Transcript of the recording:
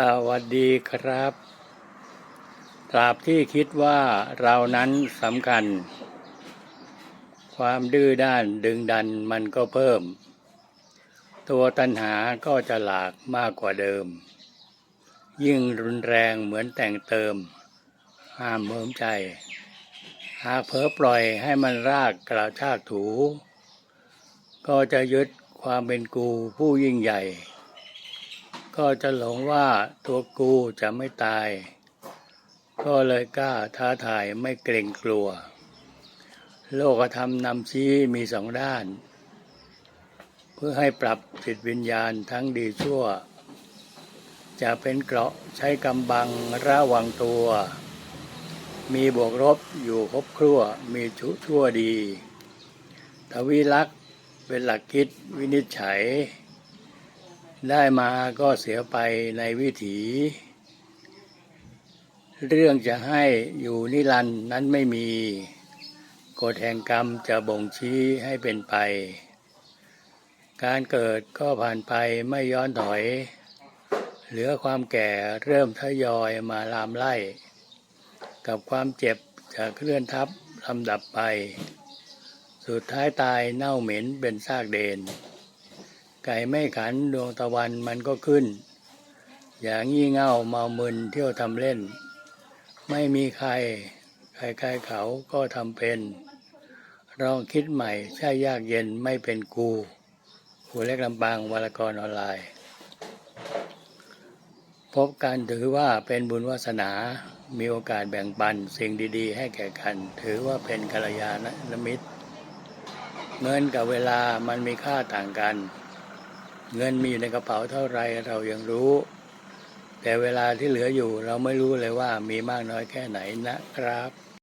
สวัสดีครับ ตราบที่คิดว่าเรานั้นสำคัญ ความดื้อด้านดึงดันมันก็เพิ่ม ตัวตัณหาก็จะหลากมากกว่าเดิม ยิ่งรุนแรงเหมือนแต่งเติม ห้ามเมิมใจ หากเผลอปล่อยให้มันรากกระชากถู ก็จะยึดความเป็นกูผู้ยิ่งใหญ่ ก็จะหลงว่าตัวกูจะไม่ตาย ก็เลยกล้าท้าทายไม่เกรงกลัว โลกธรรมนำชี้มีสองด้าน เพื่อให้ปรับจิตวิญญาณทั้งดีชั่ว จะเป็นเกราะใช้กำบังระวังตัว มีบวกรบอยู่ครบครัวมีชุชั่วดี ทวิลักษ์เป็นหลักคิดวินิจฉัย ได้มาก็เสียไปในวิถี เรื่องจะให้อยู่นิรันดร์นั้นไม่มีกฎแห่งกรรมจะบ่งชี้ให้เป็นไป การเกิดก็ผ่านไปไม่ย้อนถอย เหลือความแก่เริ่มทยอยมาลามไล่ กับความเจ็บจะเคลื่อนทับลำดับไป สุดท้ายตายเน่าเหม็นเป็นซากเดน ไก่ไม่ขันดวงตะวันมันก็ขึ้น อย่างงี่เง่าเมามึนเที่ยวทำเล่น ไม่มีใคร ใครๆเขาก็ทำเป็นลองคิดใหม่ใช่ยากเย็นไม่เป็นกูกูเล็กลำบางวารกรออนไลน์ พบกันถือว่าเป็นบุญวาสนา มีโอกาสแบ่งปันสิ่งดีๆ ให้แก่กัน ถือว่าเป็นกัลยาณมิตร เงินกับเวลามันมีค่าต่างกัน เงินมีอยู่ในกระเป๋าเท่าไรเรายังรู้ แต่เวลาที่เหลืออยู่เราไม่รู้เลยว่ามีมากน้อยแค่ไหนนะครับ